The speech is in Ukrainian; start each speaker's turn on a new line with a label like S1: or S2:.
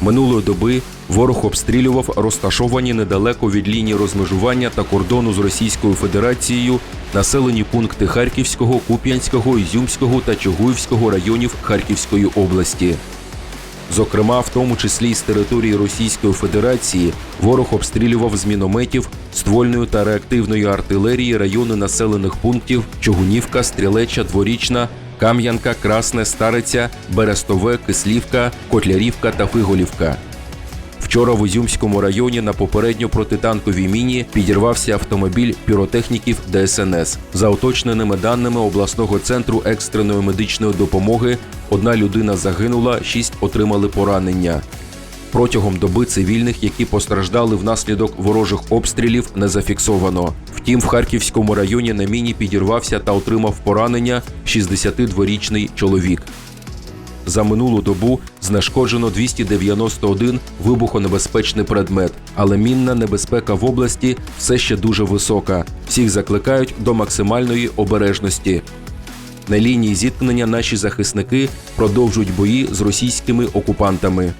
S1: Минулої доби ворог обстрілював розташовані недалеко від лінії розмежування та кордону з Російською Федерацією населені пункти Харківського, Куп'янського, Ізюмського та Чугуївського районів Харківської області. Зокрема, в тому числі з території Російської Федерації ворог обстрілював з мінометів, ствольної та реактивної артилерії райони населених пунктів Чугунівка, Стрілеча, Дворічна, Кам'янка, Красне, Стариця, Берестове, Кислівка, Котлярівка та Фиголівка. Вчора в Ізюмському районі на попередньо протитанковій міні підірвався автомобіль піротехніків ДСНС. За уточненими даними обласного центру екстреної медичної допомоги, одна людина загинула, шість отримали поранення. Протягом доби цивільних, які постраждали внаслідок ворожих обстрілів, не зафіксовано. Втім, в Харківському районі на міні підірвався та отримав поранення 62-річний чоловік. За минулу добу знешкоджено 291 вибухонебезпечний предмет, але мінна небезпека в області все ще дуже висока. Всіх закликають до максимальної обережності. На лінії зіткнення наші захисники продовжують бої з російськими окупантами.